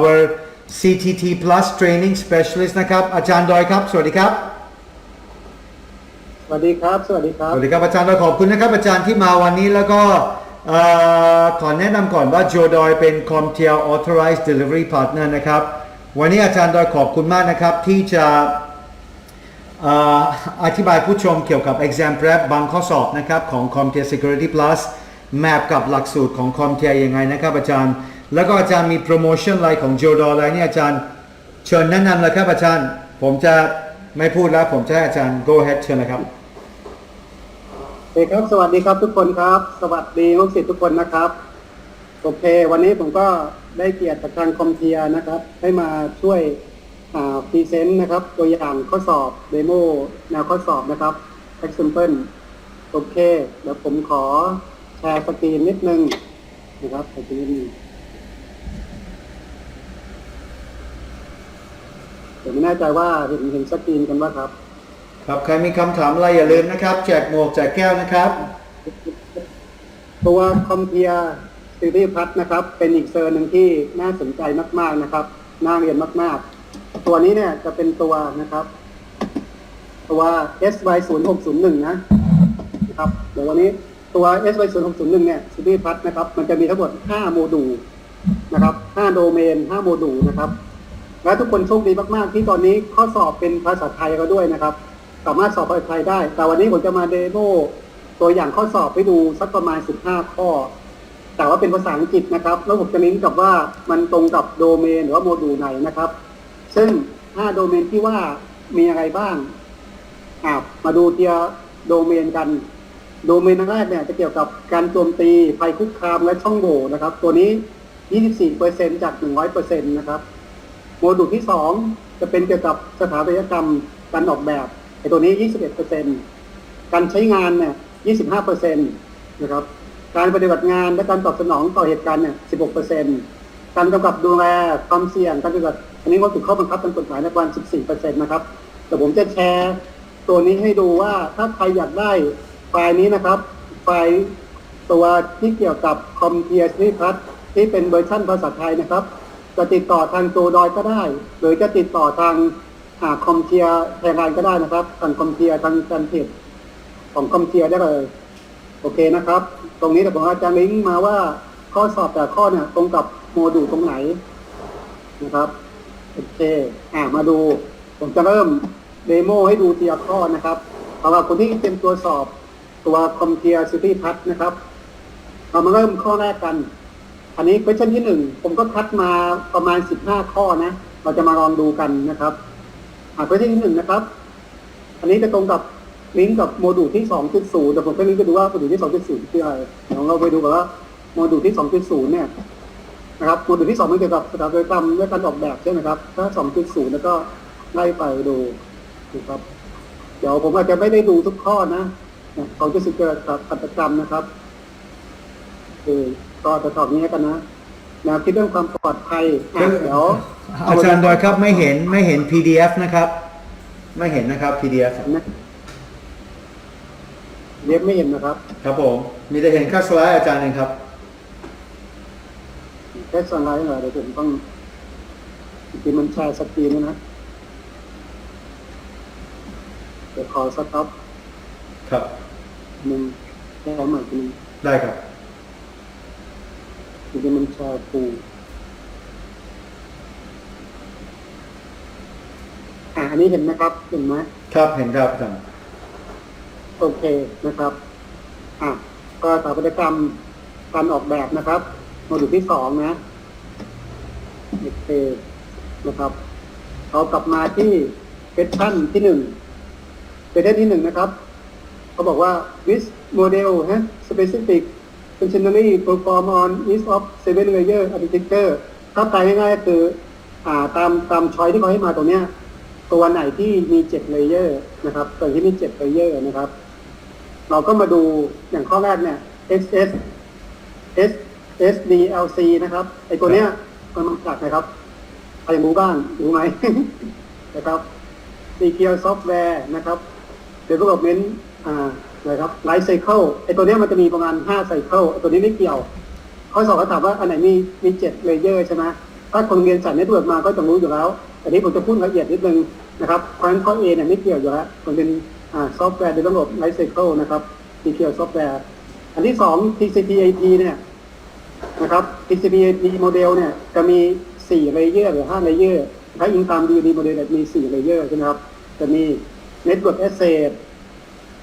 our CTT Plus Training Specialist นะครับ อาจารย์ดอยครับ สวัสดีครับ สวัสดีครับ สวัสดีครับ สวัสดีครับ อาจารย์ดอยขอบคุณนะครับ อาจารย์ที่มาวันนี้แล้วก็เอ่อขอแนะนำก่อนว่าโจดอยเป็น ComTel Authorized Delivery Partner นะครับ วันนี้อาจารย์ดอยขอบคุณมากนะครับ ที่จะเอ่ออธิบายผู้ชมเกี่ยวกับ Exam Prep บางข้อสอบนะครับของ ComTel Security Plus แมปกับหลักสูตรของ ComTel ยังไงนะครับอาจารย์ แล้วก็อาจารย์มีโปรโมชั่นอะไรของโจดออะไรเนี่ยอาจารย์เชิญแนะนำเลยครับอาจารย์ ผมจะไม่พูดแล้ว ผมจะให้อาจารย์ go ahead เชิญเลยครับโอเคครับ สวัสดีครับทุกคนครับ สวัสดีลูกศิษย์ทุกคนนะครับโอเค วันนี้ผมก็ได้เกียรติจากทางคอมเทียนะครับได้มาช่วยพรีเซนต์นะครับ ตัวอย่างข้อสอบเดโมแนวข้อสอบนะครับ example โอเค เดี๋ยวผมขอแชร์สกรีนนิดนึงนะครับสกรีน เดี๋ยวไม่แน่ใจว่าเห็นเห็นสกรีนกันว่าครับ ครับใครมีคำถามอะไรอย่าลืมนะครับ แจกหมวกแจกแก้วนะครับ ตัวคอมเพียซีรีส์พัทนะครับ เป็นอีกเซอร์หนึ่งที่น่าสนใจมากๆนะครับ น่าเรียนมากๆ ตัวนี้เนี่ยจะเป็นตัวนะครับ ตัว SY 0 6 0 1 นะนะครับเดี๋ยววันนี้ตัว SY 0 6 0 1 เนี่ยซีรีส์พัทนะครับ มันจะมีทั้งหมด 5 โมดูลนะครับ 5 โดเมน 5 โมดูลนะครับ และทุกคนโชคดีมาก ๆ ที่ตอนนี้ข้อสอบเป็นภาษาไทยก็ด้วยนะครับ สามารถสอบภาษาไทยได้ แต่วันนี้ผมจะมาเดโมตัวอย่างข้อสอบให้ดูสักประมาณ 15 ข้อ แต่ว่าเป็นภาษาอังกฤษนะครับ แล้วผมจะลิงก์กับว่ามันตรงกับโดเมนหรือว่าโมดูลไหนนะครับ ซึ่ง 5 โดเมนที่ว่ามีอะไรบ้างอ่ามาดูเทียโดเมนกัน โดเมนแรกเนี่ยจะเกี่ยวกับการโจมตีภัยคุกคามและช่องโหว่นะครับ ตัวนี้ 24%จาก 100%นะครับ โมดูลที่ 2 จะเป็นเกี่ยวกับสถาปัตยกรรมการออกแบบไอ้ตัวนี้ 21%การใช้งานเนี่ย 25%นะครับ การปฏิบัติงานและการตอบสนองต่อเหตุการณ์เนี่ย 16%การกำกับดูแลความเสี่ยงการปฏิบัติอันนี้ว่าถูกข้อบังคับตามกฎหมายในประมาณ14%นะครับ แต่ผมจะแชร์ตัวนี้ให้ดูว่าถ้าใครอยากได้ไฟล์นี้นะครับ ไฟล์ตัวที่เกี่ยวกับคอมเพียร์นี่พัทที่เป็นเวอร์ชันภาษาไทยนะครับ จะติดต่อทางโจดอยก็ได้ หรือจะติดต่อทางคอมเทียแทนไลน์ก็ได้นะครับทางคอมเทียทางการเพจของคอมเทียได้เลย โอเคนะครับ ตรงนี้เดี๋ยวผมอาจารย์ลิงก์มาว่าข้อสอบแต่ข้อเนี่ยตรงกับโมดูลตรงไหนนะครับโอเคอ่ามาดู ผมจะเริ่มเดโมให้ดูทีละข้อนะครับสำหรับคนที่เป็นตัวสอบตัวคอมเทียซิตี้พัทนะครับ เรามาเริ่มข้อแรกกัน อันนี้ question ที่หนึ่งผมก็คัดมาประมาณ 15 ข้อนะ เราจะมาลองดูกันนะครับอ่า question ที่หนึ่งนะครับ อันนี้จะตรงกับลิงก์กับโมดูลที่ 2.0แต่ผมก็ลิงก์ไปดูว่าโมดูลที่ 2.0 คืออะไรเดี๋ยวเราไปดูกันว่าโมดูลที่ 2.0 เนี่ยนะครับโมดูลที่ 2 มันเกี่ยวกับสถาปัตยกรรมและการออกแบบใช่ไหมครับ ถ้า 2.0 แล้วก็ไล่ไปดูนะครับ เดี๋ยวผมอาจจะไม่ได้ดูทุกข้อนะ2.0เกี่ยวกับสถาปัตยกรรมนะครับคือ ก็จะตอบนี้กันนะแนวคิดเรื่องความปลอดภัยอะเดี๋ยวอาจารย์ดอยครับไม่เห็นไม่เห็น PDF นะครับ ไม่เห็นนะครับ PDF นะเรียบไม่เห็นนะครับครับผม มีแต่เห็นแค่สไลด์อาจารย์เองครับ แค่สไลด์เหรอเดี๋ยวผมต้องจริงๆมันแชร์สกรีนด้วยนะเดี๋ยวขอสต็อปครับหนึ่งแชร์ใหม่ทีนึงได้ครับ จริงๆมันแชร์ฟูอะอันนี้เห็นไหมครับ เห็นไหมครับเห็นครับอาจารย์โอเคนะครับ อะก็สถาปัตยกรรมการออกแบบนะครับโมดูลที่สองนะโอเคนะครับเรากลับมาที่เฟสชั่นที่หนึ่งเฟสชั่นที่หนึ่งนะครับเขาบอกว่า this model has specific functionally perform on each of seven layer architecture ถ้าแปลง่ายๆคืออ่าตามตามช้อยที่เขาให้มาตรงเนี้ยตัวไหนที่มีเจ็ดเลเยอร์นะครับตัวที่มีเจ็ดเลเยอร์นะครับ เราก็มาดูอย่างข้อแรกเนี่ย SS S SDLC นะครับไอตัวเนี้ยมันมาจากนะครับใครรู้บ้างรู้ไหมนะครับ Secure Software นะครับ Development อ่านะครับ Life Cycle ไอตัวเนี้ยมันจะมีประมาณ5 Cycle ไอตัวนี้ไม่เกี่ยวข้อสอบเขาถามว่าอันไหนมีมี7 Layer ใช่ไหมถ้าคนเรียนสายเน็ตเวิร์กมาก็จะรู้อยู่แล้วแต่นี้ผมจะพูดละเอียดนิดนึงนะครับเพราะฉะนั้นข้อ A เนี่ยไม่เกี่ยวอยู่แล้วมันเป็นซอฟต์แวร์ develop life cycle นะครับที่เกี่ยวซอฟต์แวร์อันที่สอง TCP/IP เนี่ยนะครับ TCP/IP โมเดลเนี่ยจะมี4เลเยอร์หรือ5เลเยอร์ถ้าอิงตาม DoD โมเดลเนี่ยมี4เลเยอร์ใช่ไหมครับจะมี Network Access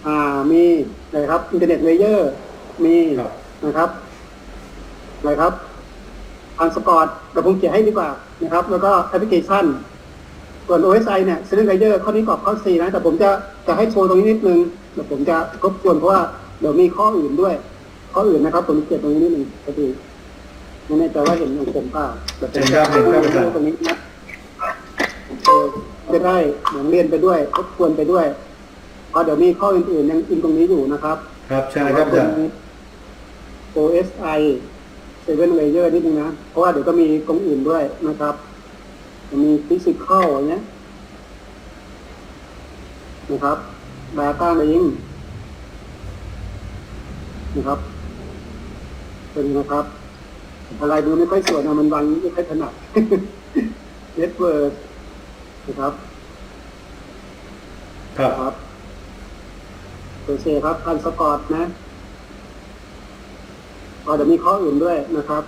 อ่ามีนะครับ Internet Layer มีครับ นะครับอะไรครับอันสปอร์ตแต่ผมเขียนให้ดีกว่านะครับ แล้วก็แอปพลิเคชัน ส่วน OSI เนี่ย s e r v e r Layer ข้อนี้กรอบข้อ 4 นะ แต่ผมจะจะให้โชว์ตรงนี้นิดนึงเดี๋ยวผมจะทบทวนเพราะว่าเดี๋ยวมีข้ออื่นด้วย ข้ออื่นนะครับ ผมเขียนตรงนี้นิดนึงก็ดีไม่แน่ใจว่าเห็นของผมเปล่าแต่ผมเห็นครับเห็นครับอาจารย์ตรงนี้นะเออจะได้เหมือนเรียนไปด้วยทบทวนไปด้วย เพราะเดี๋ยวมีข้ออื่นๆยังอินตรงนี้อยู่นะครับครับใช่ครับอาจารย์ OSI 7 layer นิดนึงนะ เพราะว่าเดี๋ยวก็มีตรงอื่นด้วยนะครับจะมี physical อย่างเงี้ยนะครับ data link นะครับ เป็นนะครับ อะไรดูไม่ค่อยสวยนะมันวันไม่ค่อยถนัด network นะครับ ครับครับ โอเคครับพันสกอตนะอ๋อเดี๋ยวมีข้ออื่นด้วยนะครับ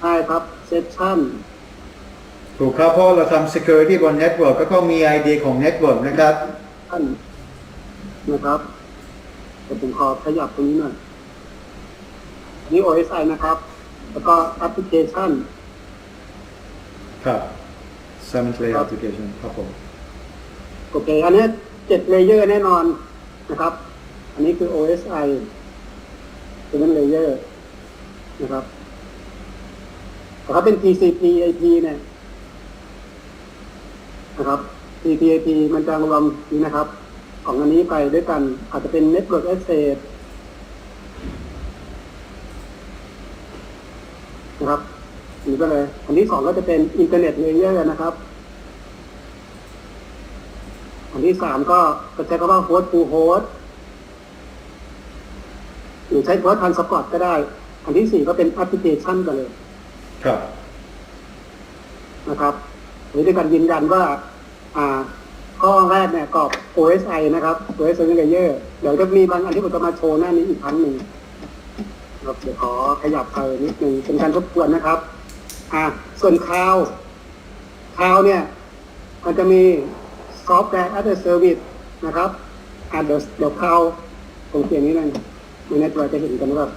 ใช่ครับเซสชั่นถูกครับเพราะเราทำ security บน network ก็ต้องมี ID ของ network นะครับท่านนะครับเดี๋ยวผมขอขยับตรงนี้หน่อยอันนี่ OSI นะครับ แล้วก็แอปพลิเคชันครับ seventh layer ครับ application ครับผม โอเค อันนี้เจ็ดเลเยอร์แน่นอนนะครับ อันนี้คือ OSI เป็นเลเยอร์นะครับแต่ถ้าเป็น TCP IP เนี่ยนะครับ TCP IP มันจะรวมนี้นะครับ ของอันนี้ไปด้วยกัน อาจจะเป็น Network Access นะครับอันนี้ก็เลย อันที่สองก็จะเป็น Internet Layer นะครับ อันที่สามก็ก็ใช้คำว่า host to host หรือใช้ host transport ก็ได้ อันที่สี่ก็เป็นแอปพลิเคชันกันเลย ครับ นะครับหรือด้วยการยืนยันว่า อ่า ข้อแรกเนี่ยกรอบ OSI นะครับ OSI Layer เดี๋ยวจะมีบางอันที่ผมจะมาโชว์หน้านี้อีกครั้งหนึ่งครับเดี๋ยวขอขยับไปนิดนึงเป็นการทบทวนนะครับ อ่า ส่วนคลาวคลาวเนี่ย มันจะมีซอฟต์แวร์ as a service นะครับอ่าเดี๋ยวเดี๋ยวคลาวผมเขียนนี้หนึง ไม่แน่ใจว่าจะเห็นกันหรือเปล่า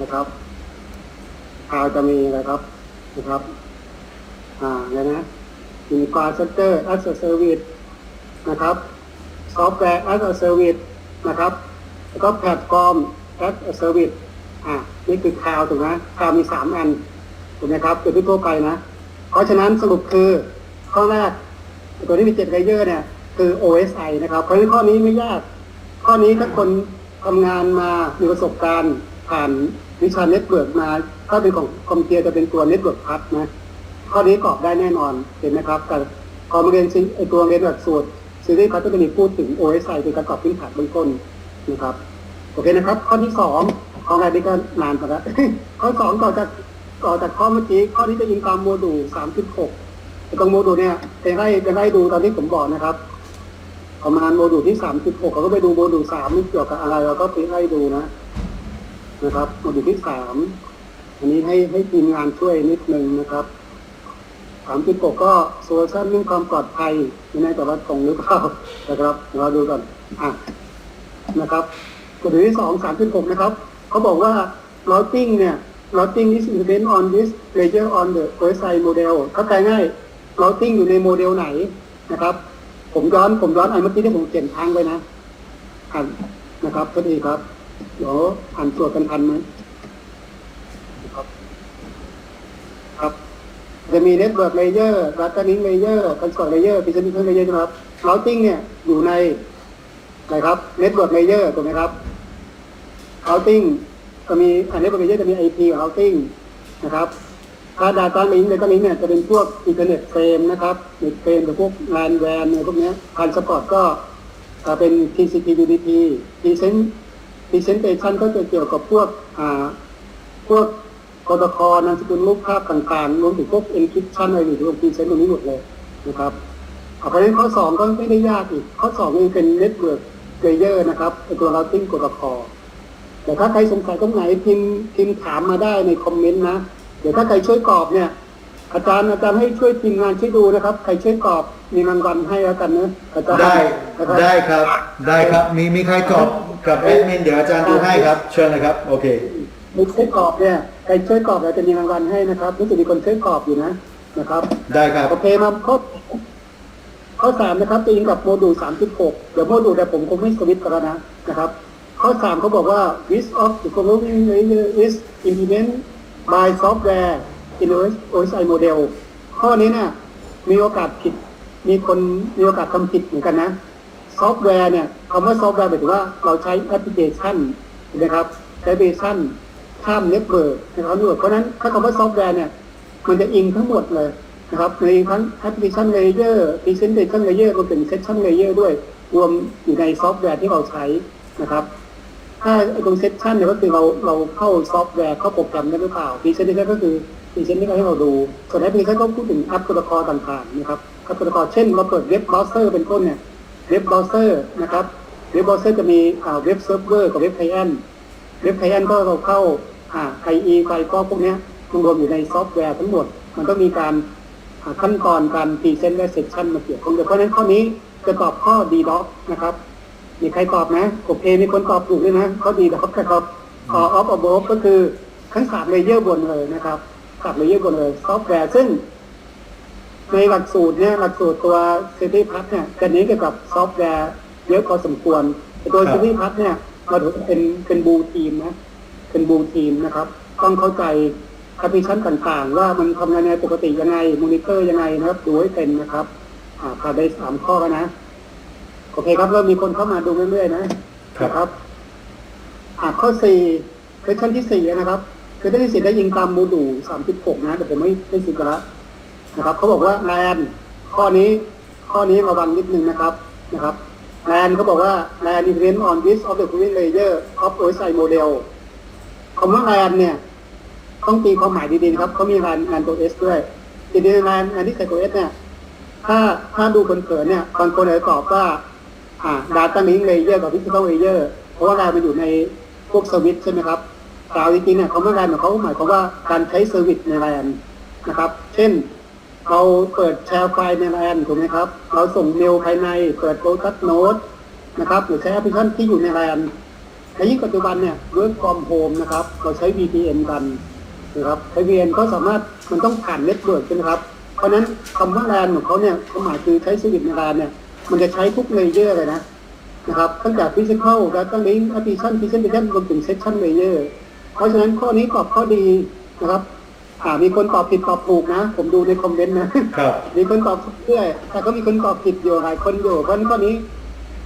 นะครับคาวจะมีอะไรครับนะครับ อ่าอะไรนะมีคลาวด์เซนเตอร์ as a service นะครับซอฟต์แวร์ as a service นะครับ แล้วก็แพลตฟอร์ม as a service อ่านี่คือคลาวถูกไหมคลาวมีสามอันถูกไหมครับเป็นทั่วไปนะ เพราะฉะนั้นสรุปคือข้อแรกตัวที่มีเจ็ดเลเยอร์เนี่ย คือ OSI นะครับเพราะฉะนั้นข้อนี้ไม่ยาก ข้อนี้ถ้าคนทำงานมามีประสบการณ์ผ่านวิชาเน็ตเวิร์กมา ถ้าเป็นของคอมเตอร์จะเป็นตัวเน็ตเวิร์กพัดนะ ข้อนี้กรอบได้แน่นอนเห็นไหมครับแต่พอมาเรียนซิไอตัวเรียนแบบสูตรซีรีส์พัดก็จะมีพูดถึง OSI เป็นการกรอบพื้นฐานเบื้องต้นนะครับ โอเคนะครับ ข้อที่สองข้อแรนี่ก็นานไปแล้วข้อสองต่อจากต่อจากข้อเมื่อกี้ข้อนี้จะอิงตามโมดูลสามสิบหกตรงโมดูลเนี่ยจะไล่จะไล่ดูตอนที่ผมบอกนะครับ ประมาณโมดูลที่สามสิบหกเราก็ไปดูโมดูลสามนี่เกี่ยวกับอะไรเราก็ไปไล่ดูนะ นะครับโมดูลที่สามอันนี้ให้ให้ทีมงานช่วยนิดนึงนะครับสามสิบหกก็โซลูชันเรื่องความปลอดภัยไม่แน่ใจว่าตรงหรือเปล่านะครับเราดูก่อนอะนะครับกฎหมายที่สองสามหกนะครับเขาบอกว่า routing เนี่ย routing is independent on this layer on the OSI model เข้าใจง่าย routing อยู่ในโมเดลไหนนะครับ ผมย้อนผมย้อนไอ้เมื่อกี้ที่ผมเปลี่ยนทางไว้นะอ่านนะครับพอดีครับเดี๋ยวอ่านสวดกันทันไหมครับ ครับ จะมีเน็ตเวิร์กเลเยอร์รัตตานิ้งเลเยอร์คอนสอดเลเยอร์พิซนิเพิ่มเลเยอร์นะครับเราติ้งเนี่ยอยู่ในอะไรครับเน็ตเวิร์กเลเยอร์ถูกไหมครับเราติ้งก็มีอันนี้ก็เลเยอร์จะมีไอพีเราติ้งนะครับ ถ้า Data Link Data Link เนี่ยจะเป็นพวก Internet Frame นะครับ Net Frame กับพวก LAN WAN อะไรพวกนี้ย Transport ก็เป็น TCP UDP Present Presentation ก็จะเกี่ยวกับพวกพวกโปรโตคอลนามสกุลรูปภาพต่างๆรวมถึงพวก encryption อะไรอยู่รวมพรีเซนต์ตรงนี้หมดเลยนะครับอะเพราะฉะนั้นข้อสองก็ไม่ได้ยากอีก ข้อสองนี่เป็น network layer นะครับตัว routing protocol แต่ถ้าใครสงสัยตรงไหนพิมพ์พิมพ์ถามมาได้ในคอมเมนต์นะ ดี๋ยวถ้าใครช่วยตอบเนี่ย อาจารย์อาจารย์ให้ช่วยทีมงานช่วยดูนะครับ ใครช่วยตอบมีรางวัลให้แล้วกันนะอาจารย์ได้นะครับได้ครับได้ครับ มีมีใครตอบกับแอดมินเดี๋ยวอาจารย์ดูให้ครับ เชิญเลยครับ โอเคมีช่วยตอบเนี่ยใครช่วยตอบเราจะมีรางวัลให้นะครับรู้สึกมีคนช่วยตอบอยู่นะนะครับ ได้ครับโอเคมาข้อข้อสามนะครับตีนกับโมดูล3.6เดี๋ยวโมดูลแต่ผมคงไม่สวิตช์กันแล้วนะนะครับ ข้อสามเขาบอกว่า which of the following layer is implement by software in OSI model ข้อนี้เนี่ยมีโอกาสผิด มีคนมีโอกาสทำผิดเหมือนกันนะ ซอฟต์แวร์เนี่ยคำว่าซอฟต์แวร์หมายถึงว่าเราใช้แอปพลิเคชันนะครับแอปพลิเคชันข้ามเน็ตเวิร์กนะครับเพราะนั้นถ้าคำว่าซอฟต์แวร์เนี่ยมันจะอิงทั้งหมดเลยนะครับในทั้งแอปพลิเคชันเลเยอร์พรีเซนเ t ชันเลเยอร์รวมถึงเซสชันเลเยอร์ด้วย รวมอยู่ในซอฟต์แวร์ที่เราใช้นะครับ ถ้าไอ้ตรงเซสชันเนี่ยก็คือเราเราเข้าซอฟต์แวร์เข้าโปรแกรมได้หรือเปล่าพรีเซนเ t ชันก็คือพรีเซนต์ที่ให้เราดู ส่วนแอปพลิเคชันก็พูดถึงแอปโปรโตคอลต่างๆนะครับแอปโปรโตคอลเช่นเราเปิดเว็บเบราว์เซอร์เป็นต้นเนี่ยเว็บเบราว์เซอร์นะครับเว็บเบราว์เซอร์จะมีอ่าเว็บเซิร์ฟเวอร์กับเว็บไคลเอนเว็บไคลเอนก็เราเข้าอ่า IE ไฟล์ก็พวกเนี้ยมันรวมอยู่ในซอฟต์แวร์ทั้งหมด มันต้องมีการขั้นตอนการพรีเซนต์และเซสชันมาเกี่ยวข้องด้วยเพราะฉะนั้นข้อนี้จะตอบข้อ D doc นะครับ มีใครตอบนะโอเคมีคนตอบถูกด้วยนะข้อดีนะครับนะครับออฟอบก็คือทั้งสามเลเยอร์บนเลยนะครับสามเลเยอร์บนเลยซอฟต์แวร์ซึ่ง ในหลักสูตรเนี่ยหลักสูตรตัว c i t y p a s เนี่ยจะเน้นเกี่ยวกับซอฟต์แวร์เยอะพอสมควรแต่ตัวครั c บ i t y p a s เนี่ยเราถือเป็นเป็นบูทีมนะเป็นบูทีมนะครับ ต้องเข้าใจแอปพลิเคชันต่างๆ ว่ามันทำงานในปกติยังไงมอนิเตอร์ยังไงนะครับดูให้เป็นนะครับอ่าผ่านได้สามข้อแล้วนะ โอเคครับเริ่มมีคนเข้ามาดูเรื่อยๆนะครับนะครับอ่าข้อสี่เควชั่นที่สี่นะครับคือได้สิทธิ์ได้ยิงตามโมดูลสามสิบหกนะแต่ผมไม่ไม่สิทธิ์กันละนะครับเขาบอกว่าแลนข้อนี้ข้อนี้ระวังนิดนึงนะครับนะครับแลนเขาบอกว่าแลน event on this of the following layer of OSI model คำว่าแลนเนี่ย ต้องตีความหมายดีๆนะครับเขามีแลนแลนตัว S ด้วยทีนี้แลนแลนที่ใส่ตัว S เนี่ยถ้าถ้าดูเผินๆเนี่ยบางคนอาจจะตอบว่า อ่า Data Link Layer กับ Physical Layer เพราะว่าแรมันอยู่ในพวกสวิตใช่ไหมครับแต่เอาจริงๆเนี่ยเขาไม่แรนเขาหมายความว่าการใช้เซอร์วิสในแรนนะครับ เช่น เราเปิดแชร์ไฟล์ในแรนถูกไหมครับ เราส่งเมลภายใน เปิดโ o ตัสโน้ตนะครับ หรือใช้แอปพลิเคชันที่อยู่ในแรนในยิ่งปัจจุบันเนี่ย work from home นะครับ เราใช้ VPN กันนะครับไอวีเอ็นก็สามารถมันต้องผ่านเน็ตเวิร์กใช่ไหมครับ เพราะนั้นคำว่าแลนของเขาเนี่ยความหมายคือใช้สวิตในแลนเนี่ย มันจะใช้ทุกเลเยอร์เลยนะนะครับตั้งแต่ฟิสิกอลดัตต้าลิงก์แอปพลิเคชันพิเศษพิเศษรวมถึงเซสชันเลเยอร์เพราะฉะนั้นข้อนี้ตอบข้อดีนะครับอ่ามีคนตอบผิดตอบถูกนะ ผมดูในคอมเมนต์นะ ครับ มีคนตอบถูกด้วยแต่ก็มีคนตอบผิดอยู่หลายคนอยู่ เพราะฉะนั้นข้อนี้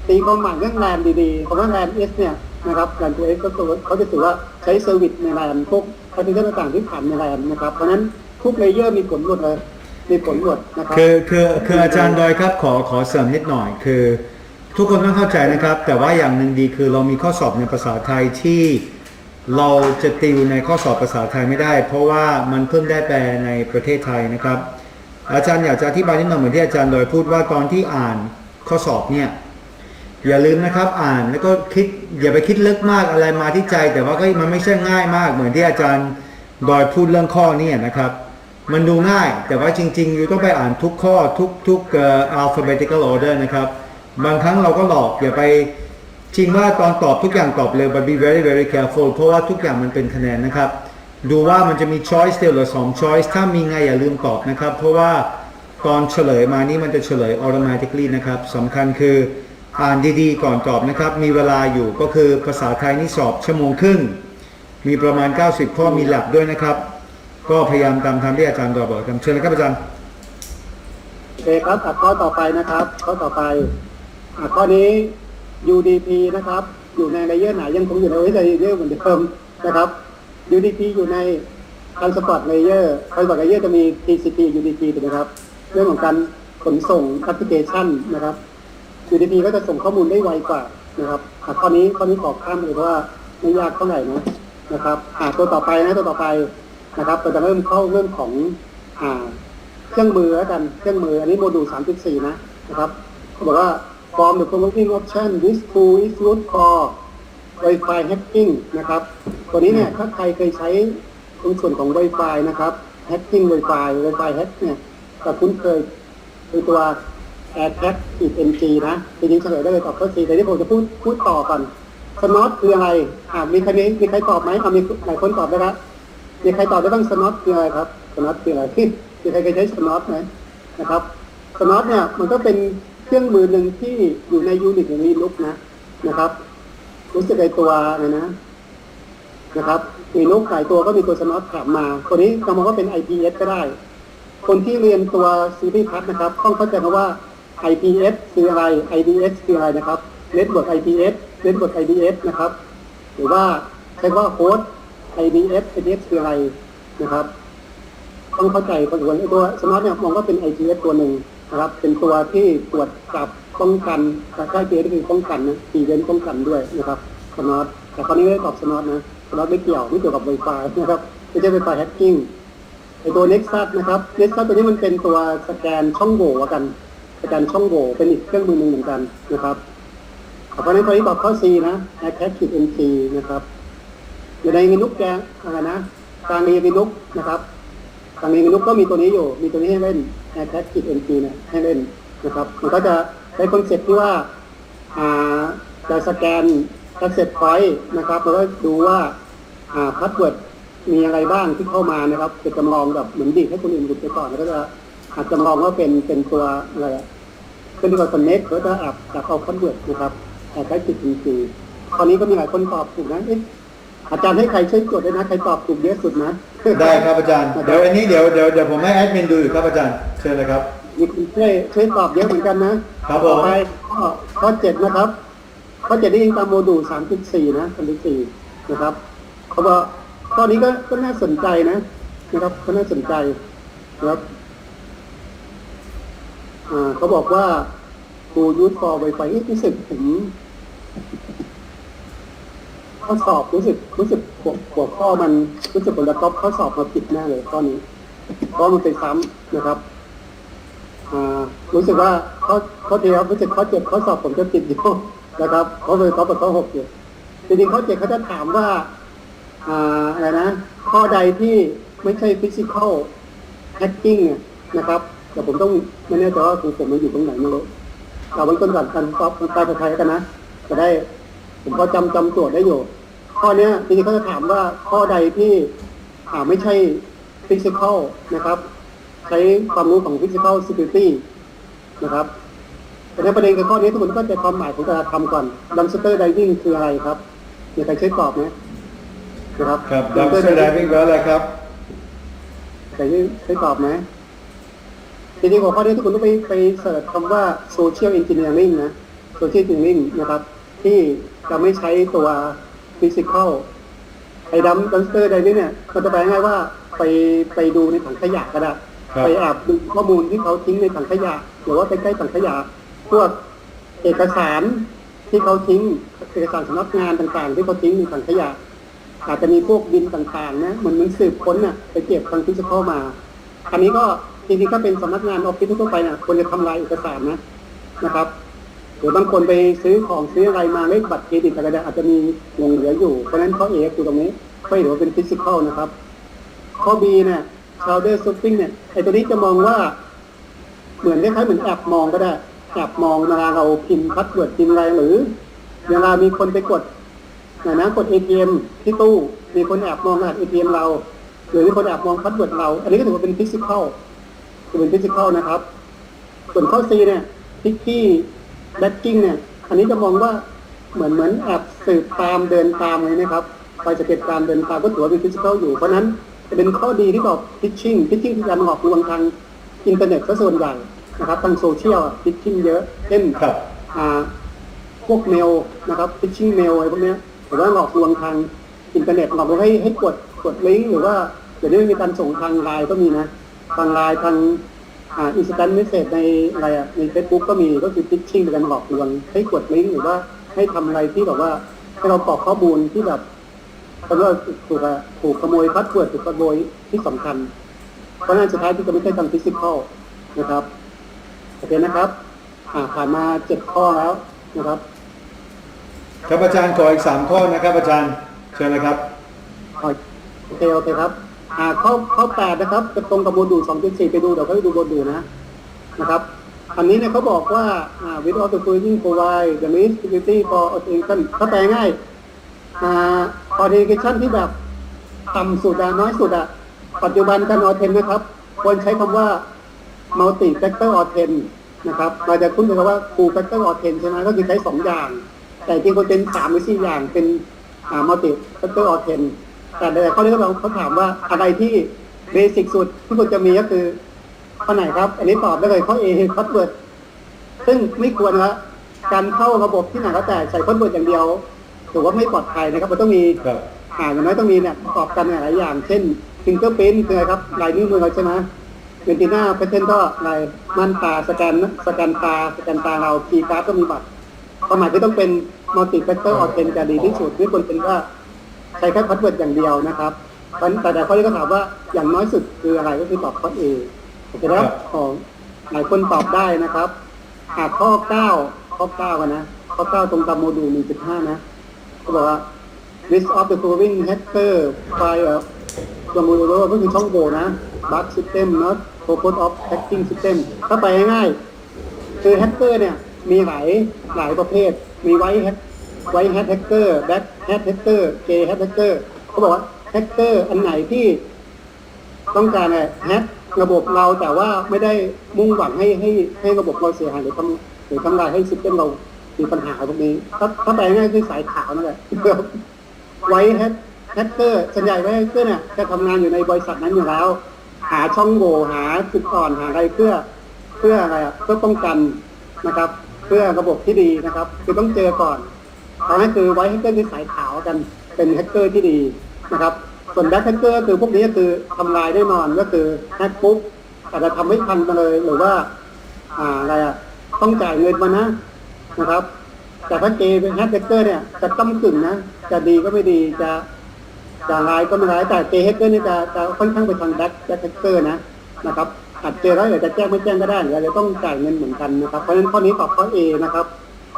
ตีความหมายเรื่องแลนดีๆคำว่าแลนเอสเนี่ยนะครับแลนตัวเอสก็คือเขาจะถือว่าใช้เซอร์วิสในแลนพวกแอปพลิเคชันต่างๆที่ผ่านในแลนนะครับ เพราะฉะนั้นทุกเลเยอร์มีผลหมดเลย มีผลหมดนะครับคือคือคืออาจารย์ดอยครับขอขอเสริมนิดหน่อยคือ ทุกคนต้องเข้าใจนะครับ แต่ว่าอย่างหนึ่งดีคือเรามีข้อสอบในภาษาไทยที่เราจะติวในข้อสอบภาษาไทยไม่ได้ เพราะว่ามันเพิ่งได้แปลในประเทศไทยนะครับ อาจารย์อยากจะอธิบายนิดหน่อยเหมือนที่อาจารย์ดอยพูดว่าตอนที่อ่านข้อสอบเนี่ยอย่าลืมนะครับอ่านแล้วก็คิดอย่าไปคิดลึกมากอะไรมาที่ใจ แต่ว่าก็มันไม่ใช่ง่ายมากเหมือนที่อาจารย์ดอยพูดเรื่องข้อนี้นะครับ มันดูง่าย แต่ว่าจริงๆอยู่ต้องไปอ่านทุกข้อทุกทุกเอ่อ alphabetical order นะครับ บางครั้งเราก็หลอกอย่าไปจริงว่าตอนตอบทุกอย่างตอบเลย but be very very careful เพราะว่าทุกอย่างมันเป็นคะแนนนะครับ ดูว่ามันจะมี choice เดียวหรือสอง choice ถ้ามีไงอย่าลืมตอบนะครับ เพราะว่าตอนเฉลยมานี่มันจะเฉลย automatically นะครับสำคัญคืออ่านดีๆ ก่อนตอบนะครับ มีเวลาอยู่ก็คือภาษาไทยนี่สอบชั่วโมงครึ่ง มีประมาณ 90 ข้อมีหลับด้วยนะครับ ก็พยายามตามทำที่อาจารย์ดอบอกครับเชิญเลยครับอาจารย์โอเคครับอะข้อต่อไปนะครับ ข้อต่อไปอข้อนี้ UDP นะครับ อยู่ในเลเยอร์ไหนยังคงอยู่ในเลเยอร์เหมือนเดิมนะครับ UDP อยู่ใน Transport Layer Transport Layer จะมี TCP UDP ถูกไหมครับ เรื่องของการขนส่งแอปพลิเคชันนะครับ UDP ก็จะส่งข้อมูลได้ไวกว่านะครับข้อนี้ข้อนี้ขอข้ามเลยเพราะว่าไม่ยากเท่าไหร่นะนะครับตัวต่อไปนะตัวต่อไป นะครับเราจะเริ่มเข้าเรื่องของอ่าเครื่องมือแล้วกันเครื่องมืออันนี้โมดูล3.4 นะนะครับเขาบอกว่า from the following option this tool is used for Wi-Fi hacking นะครับตัวนี้เนี่ยถ้าใครเคยใช้ตรงส่วนของ Wi-Fi นะครับ hacking Wi-Fi Wi-Fi hack เนี่ยก็คุ้นเคยคือตัว AirTag อีก NG นะทีนี้เฉลยได้เลยตอบข้อ C แต่ที่ผมจะพูดพูดต่อก่อนสนอตคืออะไรอ่ามีใครมีมีใครตอบไหมอ่ามีหลายคนตอบได้ละ มีใครตอบได้บ้างสน็อตคืออะไรครับสน็อตคืออะไรมีใครเคยใช้สน็อตไหมนะครับสน็อตเนี่ยมันก็เป็นเครื่องมือหนึ่งที่อยู่ในยูนิตของลีนุกนะนะครับ รู้สึกไอตัวอะไรนะนะครับมีนกหลายตัวก็มีตัวสน็อตแถมมาตัวนี้เรามองว่าเป็น IPS ก็ได้ คนที่เรียนตัวซีรีส์พัทนะครับ ต้องเข้าใจคำว่า IPS คืออะไร IDS คืออะไรนะครับ Network IPS Network IDS นะครับ หรือว่าใช้คำว่า Host IDS IDS คืออะไรนะครับ ต้องเข้าใจพอสมควรไอตัวสน็อตเนี่ยมองว่าเป็น IPS ตัวหนึ่งนะครับ เป็นตัวที่ตรวจจับป้องกันแต่ใกล้เคียงก็คือป้องกันนะอีเวนต์ป้องกันด้วยนะครับสน็อตแต่คราวนี้ไม่ได้ตอบสน็อตนะสน็อตไม่เกี่ยวไม่เกี่ยวกับ Wi-Fi นะครับไม่ใช่ Wi-Fi hacking ไอตัว Nexus นะครับ Nexus ตัวนี้มันเป็นตัวสแกนช่องโหว่กันสแกนช่องโหว่เป็นอีกเครื่องมือหนึ่งเหมือนกันนะครับเพราะฉะนั้นตัวนี้ตอบข้อ C นะ Attack Kit NC นะครับ อยู่ในเงินนุกแกอะไรนะกลางเรียนนุกนะครับกลางเรียนนุกก็มีตัวนี้อยู่ มีตัวนี้ให้เล่น Attack Kit NC เนี่ยให้เล่นนะครับ มันก็จะได้คอนเซ็ปต์ที่ว่าอ่าจะสแกน Access Point นะครับแล้วก็ดูว่าอ่าพาสเวิร์ดมีอะไรบ้างที่เข้ามานะครับจะจำลองแบบเหมือนดีให้คนอื่นหลุดไปก่อนแล้วก็จะอาจจำลองว่าเป็นเป็นตัวอะไรเป็นตัวคอนเน็กแล้วก็แอบจากเอาพาสเวิร์ดนะครับแอบได้จิตจริงๆคราวนี้ก็มีหลายคนตอบถูกนะเอ๊ะ อาจารย์ให้ใครช่วยจดด้วยนะ ใครตอบถูกเยอะสุดนะ ได้ครับอาจารย์ เดี๋ยวอันนี้เดี๋ยวเดี๋ยวเดี๋ยวผมให้แอดมินดูอยู่ครับอาจารย์ เชิญเลยครับ มีคนช่วยช่วยตอบเยอะเหมือนกันนะครับผม ต่อไปข้อข้อเจ็ดนะครับ ข้อเจ็ดนี่ยิงตามโมดูลสามจุดสี่นะสามจุดสี่นะครับเขาบอกข้อนี้ก็ก็น่าสนใจนะ นะครับก็น่าสนใจนะครับอ่าเขาบอกว่ากูยูทฟอร์ไวไฟรู้สึกผม ข้อสอบรู้สึกรู้สึกหัวหัวข้อมันรู้สึกผมจะก๊อปข้อสอบมาผิดแน่เลยข้อนี้เพราะมันเป็นซ้ำนะครับรู้สึกว่าข้อข้อเดียวรู้สึกข้อเจ็ดข้อสอบผมจะติดอยู่นะครับเพราเลยเขาเป็นข้อหกอยู่จริงๆข้อเจ็ดเขาจะถามว่าอะไรนะ ข้อใดที่ไม่ใช่ฟิสิกอลแฮกกิ้งนะครับแต่ผมต้องไม่แน่ใจว่าของผมมันอยู่ตรงไหนไม่รู้เราเป็นต้นก่อนกันตอบตายภาษาไทยกันนะจะได้ ผมก็จำจำโจทย์ได้อยู่ ข้อเนี้ยจริงๆเขาจะถามว่าข้อใดที่อ่าไม่ใช่ฟิสิกอลนะครับ ใช้ความรู้ของ physical security นะครับแต่ในประเด็นกับข้อนี้ทุกคนก็จะความหมายของแต่ละคำก่อน dumpster diving คืออะไรครับมีใครช่วยตอบไหมนะครับครับดับเบิลไดวิ่งแล้วอะไรครับใครช่วยช่วยตอบไหมจริงๆหัวข้อนี้ทุกคนต้องไปไปเสิร์ชคำว่า social engineering นะ social engineering นะครับ ที่จะไม่ใช้ตัว physical ไอ้ดัมดัมสเตอร์ไดวิ่งเนี่ยมันจะแปลง่ายว่าไปไปดูในถังขยะก็ได้ครับไปแอบดูข้อมูลที่เขาทิ้งในถังขยะหรือว่าไปใกล้ถังขยะพวกเอกสารที่เขาทิ้งเอกสารสำนักงานต่างๆ ที่เขาทิ้งในถังขยะ อาจจะมีพวกบินต่างๆนะเหมือนมันสืบค้นน่ะไปเก็บทางฟิสิกอลมา อันนี้ก็จริงๆถ้าเป็นสำนักงานออฟฟิศทั่วไปน่ะควรจะทำลายเอกสารนะนะครับ หรือบางคนไปซื้อของซื้ออะไรมาเลขบัตรเครดิตอะไรเนี่ยอาจจะมีหลงเหลืออยู่ เพราะฉะนั้นข้อเอคือตรงนี้ไม่ถือว่าเป็นฟิสิกอลนะครับ ข้อ B เนี่ยชาวเดอร์ซูปปิ้งเนี่ยไอตัวนี้จะมองว่า เหมือนคล้ายๆเหมือนแอบมองก็ได้แอบมองเวลาเราพิมพ์พัสเวิร์ดพิมพ์อะไรหรือเวลามีคนไปกดนะนะกด ATM ที่ตู้ มีคนแอบมองรหัส ATM เรา หรือมีคนแอบมองพัสเวิร์ดเรา อันนี้ก็ถือว่าเป็นฟิสิกอลถือเป็นฟิสิกอลนะครับ ส่วนข้อ C เนี่ยพิกกี้ แบทกิ้งเนี่ย อันนี้จะมองว่าเหมือนเหมือนแอบสืบตามเดินตามเลยนะครับไปสเก็ตตามเดินตามก็ถือว่าเป็นฟิสิกอลอยู่ เพราะฉะนั้นจะเป็นข้อดีที่ตอบพิชชิ่งพิชชิ่งคือการหลอกลวงทางอินเทอร์เน็ตซะส่วนใหญ่นะครับทางโซเชียลพิชชิ่งเยอะเช่นครับอ่าพวกเมลนะครับพิชชิ่งเมลอะไรพวกเนี้ยหรือว่าหลอกลวงทางอินเทอร์เน็ตหลอกลวงให้ให้กดกดลิงก์หรือว่าเดี๋ยวนี้มีการส่งทางไลน์ก็มีนะทางไลน์ทาง อ่าอินสแตนต์เมสเซจในอะไรอะในเฟซบุ๊กก็มีก็คือพิชชิ่งเป็นการหลอกลวงให้กดลิงก์หรือว่าให้ทำอะไรที่แบบว่าให้เรากรอกข้อมูลที่แบบเพราะว่าถูกอะถูกขโมยพัดเวิร์ดถูกขโมยที่สำคัญ เพราะฉะนั้นสุดท้ายที่จะไม่ใช่ทางฟิสิกอลนะครับโอเคนะครับอ่าผ่านมาเจ็ดข้อแล้วนะครับ ครับอาจารย์ขออีกสามข้อนะครับ อาจารย์เชิญเลยครับโอเคโอเคครับ อ่าข้อข้อแปดนะครับจะตรงกับโมดูลสองจุดสี่ไปดูเดี๋ยวเขาไปดูโมดูลนะนะครับอันนี้เนี่ยเขาบอกว่าอ่า without the following provide the least security for automation ถ้าแปลง่ายอ่า authentication ที่แบบต่ำสุดอะน้อยสุดอะปัจจุบันการ authent นะครับ ควรใช้คำว่า multi factor authent นะครับเราจะคุ้นกับว่า full factor authent ใช่ไหมก็คือใช้สองอย่าง แต่จริงๆคนเป็นสามหรือสี่อย่างเป็นอ่า multi factor authent แต่ในข้อนี้เราเขาถามว่าอะไรที่เบสิกสุดที่ควรจะมีก็คือข้อไหนครับ อันนี้ตอบได้เลยข้อ A คือ password ซึ่งไม่ควรละการเข้าระบบที่ไหนก็แต่ใส่ password อย่างเดียวถือว่าไม่ปลอดภัยนะครับ มันต้องมีครับอ่าอย่างน้อยต้องมีเนี่ยประกอบกันหลายอย่าง เช่น fingerprint คืออะไรครับลายนิ้วมือเราใช่ไหมเวนติน่าเพเทนก็อะไรม่านตาสแกนสแกนตาสแกนตาเราคีย์การ์ดก็มีบัตรความหมายคือต้องเป็น multi factor authent จะดีที่สุดไม่ควรเป็นว่า ใช้แค่พาสเวิร์ดอย่างเดียวนะครับเพราะฉะนั้นแต่แต่ข้อนี้ก็ถามว่าอย่างน้อยสุดคืออะไรก็คือตอบข้อ A โอเคนะครับของหลายคนตอบได้นะครับอ่าข้อ 9 ข้อ 9กันนะข้อ 9 ตรงตามโมดูล1.5 นะเขาบอกว่า list of the following hacker file ตัวโมดูลก็คือช่องโหว่นะ bug system not purpose of hacking system ถ้าไปง่ายๆคือแฮกเกอร์เนี่ยมีหลายหลายประเภทมีไว้แฮก ไว้แฮกแฮกเกอร์แบ็คแฮกแฮกเกอร์เกแฮกแฮกเกอร์เขาบอกว่าแฮกเกอร์อันไหนที่ต้องการแฮกระบบเราแต่ว่าไม่ได้มุ่งหวังให้ให้ให้ระบบเราเสียหายหรือทำหรือทำลายให้ซิสเต็มเรามีปัญหาพวกนี้ ถ้าถ้าแปลง่ายคือสายขาวนั่นแหละไว้แฮกแฮกเกอร์ส่วนใหญ่ไว้แฮกเกอร์เนี่ยจะทำงานอยู่ในบริษัทนั้นอยู่แล้ว หาช่องโหว่หาจุดอ่อนหาอะไรเพื่อเพื่ออะไรอะเพื่อป้องกันนะครับ เพื่อระบบที่ดีนะครับ คือต้องเจอก่อน ตอนนั้นคือไว้แฮกเกอร์ที่สายขาวกันเป็นแฮกเกอร์ที่ดีนะครับ ส่วนแบ็คแฮกเกอร์คือพวกนี้ก็คือทำลายแน่นอนก็คือแฮกปุ๊บอาจจะทำไม่ทันมาเลยหรือว่าอ่าอะไรอะต้องจ่ายเงินมานะนะครับ แต่ถ้าเกย์เป็นแฮกเกอร์เนี่ยจะต้ากึ่งนะจะดีก็ไม่ดีจะจะร้ายก็ไม่ร้ายแต่เกย์แฮกเกอร์นี่จะจะค่อนข้างไปทางแบ็คแบ็คแฮกเกอร์นะนะครับอาจเจอแล้วเดี๋ยวจะแจ้งไม่แจ้งก็ได้หรืออาจจะต้องจ่ายเงินเหมือนกันนะครับเพราะฉะนั้นข้อนี้ตอบข้อ A นะครับ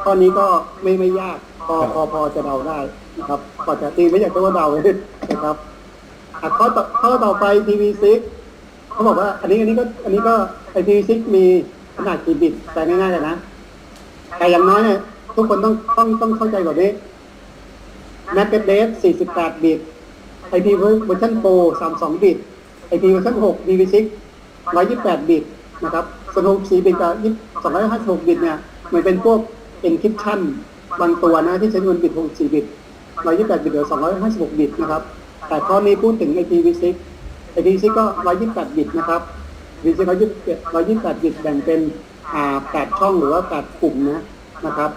ข้อนี้ก็ไม่ไม่ยากพอพอพอจะเดาได้นะครับก่อนจะตีไม่อยากจะว่าเดาเลยนะครับอะข้อต่อข้อต่อไป TV6 เขาบอกว่า อันนี้อันนี้ก็ อันนี้ก็ไอ TV6 มีขนาดกี่บิตแต่ง่ายๆเลยนะแต่อย่างน้อยเนี่ยทุกคนต้องต้องต้องเข้าใจแบบนี้ Mac address 48 บิต IP เวอร์ชันโปร32 บิต IP เวอร์ชัน6 DV6 128 บิตนะครับส่วน64บิตกับ256 บิตเนี่ย มันเป็นพวก encryption บางตัวนะที่ใช้เงินบิต64บิต128บิตหรือ256บิตนะครับ แต่ข้อนี้พูดถึง IPv6 IPv6 ก็128บิตนะครับ V6 128 128บิตแบ่งเป็นอ่า8ช่องหรือว่า8กลุ่มนะนะครับ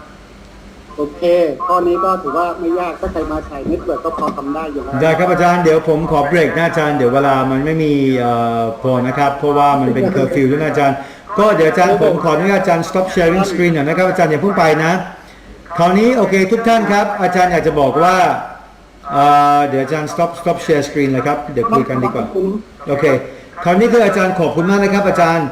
โอเค ข้อนี้ก็ถือว่าไม่ยากถ้าใครมาใส่เน็ตเวิร์กก็พอทำได้อยู่แล้วได้ครับอาจารย์เดี๋ยวผมขอเบรกนะอาจารย์เดี๋ยวเวลามันไม่มีเอ่อพอนะครับ เพราะว่ามันเป็นเคอร์ฟิวด้วยนะอาจารย์ ก็เดี๋ยวอาจารย์ผมขออนุญาตอาจารย์ stop sharing screen หน่อยนะครับอาจารย์อย่าเพิ่งไปนะ คราวนี้โอเคทุกท่านครับ อาจารย์อยากจะบอกว่าเดี๋ยวอาจารย์ stop stop share screen เลยครับ เดี๋ยวคุยกันดีกว่า โอเค คราวนี้คืออาจารย์ขอบคุณมากนะครับอาจารย์